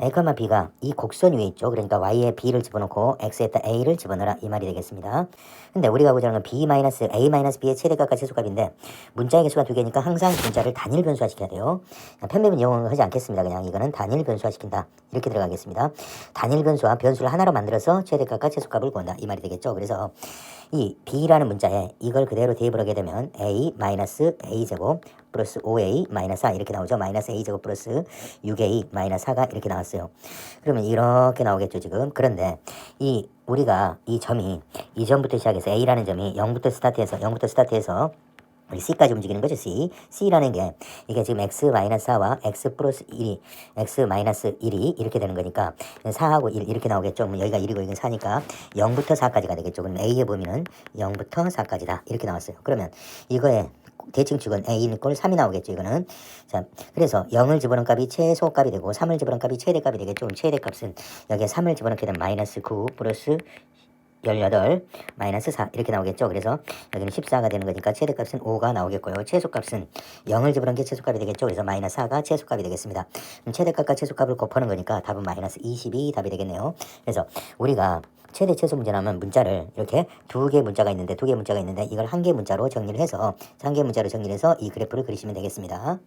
a, b가 이 곡선 위에 있죠. 그러니까 y에 b를 집어넣고 x에다 a를 집어넣어라 이 말이 되겠습니다. 근데 우리가 보자는 건 b 마이너스 a 마이너스 b의 최대값과 최소값인데 문자의 개수가 두 개니까 항상 문자를 단일 변수화시켜야 돼요. 편배분 이용은 하지 않겠습니다. 그냥 이거는 단일 변수화시킨다 이렇게 들어가겠습니다. 단일 변수와 변수를 하나로 만들어서 최대값과 최소값을 구한다 이 말이 되겠죠. 그래서 이 b라는 문자에 이걸 그대로 대입을 하게 되면 a 마이너스 a 제곱 플러스 5a 마이너스 4 이렇게 나오죠. 마이너스 a 제곱 플러스 6a 마이너스 4가 이렇게 나왔어요. 그러면 이렇게 나오겠죠 지금. 그런데 이 우리가 이 점이 이점부터 시작해서 a라는 점이 0부터 스타트해서 0부터 스타트해서 우리 C까지 움직이는 거죠, C. C라는 게, 이게 지금 X 마이너스 4와 X 플러스 1이, X 마이너스 1이 이렇게 되는 거니까, 4하고 1 이렇게 나오겠죠. 그럼 여기가 1이고 여기는 4니까 0부터 4까지가 되겠죠. 그럼 A의 범위는 0부터 4까지다. 이렇게 나왔어요. 그러면 이거의 대칭축은 A는 꼴 3이 나오겠죠, 이거는. 자, 그래서 0을 집어넣은 값이 최소 값이 되고, 3을 집어넣은 값이 최대 값이 되겠죠. 그럼 최대 값은 여기에 3을 집어넣게 되면 마이너스 9 플러스 18 마이너스 4 이렇게 나오겠죠. 그래서 여기는 14가 되는 거니까 최대값은 5가 나오겠고요. 최소값은 0을 집어넣은 게 최소값이 되겠죠. 그래서 마이너스 4가 최소값이 되겠습니다. 그럼 최대값과 최소값을 곱하는 거니까 답은 마이너스 20이 답이 되겠네요. 그래서 우리가 최대 최소 문제라면 문자를 이렇게 두 개 문자가 있는데 두 개 문자가 있는데 이걸 한 개 문자로 정리를 해서 한 개 문자로 정리를 해서 이 그래프를 그리시면 되겠습니다.